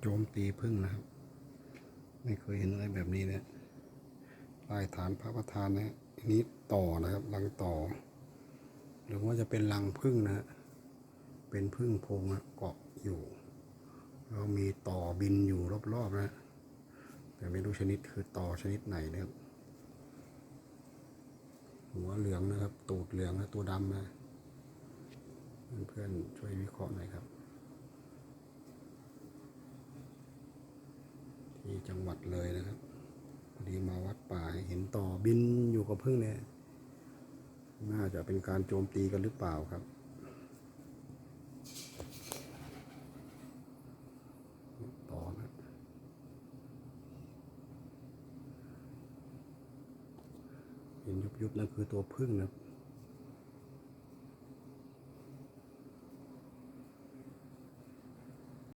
โจมตีพึ่งนะครับ ไม่เคยเห็นอะไรแบบนี้เนี่ยลายฐานพระประธานนะอันนี้ต่อนะครับรังต่อ หรือว่าจะเป็นรังพึ่งนะ เป็นพึ่งโพงอะเกาะอยู่แล้วมีต่อบินอยู่รอบๆนะฮะแต่ไม่รู้ชนิดคือต่อชนิดไหนนะครับหัวเหลืองนะครับ ตูดเหลืองและตัวดำนะ เพื่อนๆช่วยวิเคราะห์หน่อยครับ ที่จังหวัดเลยนะครับพอดีมาวัดป่าเห็นต่อบินอยู่กับพึ่งเนี่ย น่าจะเป็นการโจมตีกันหรือเปล่าครับต่อนะเห็นยุบๆนั่นคือตัวพึ่งนะครับ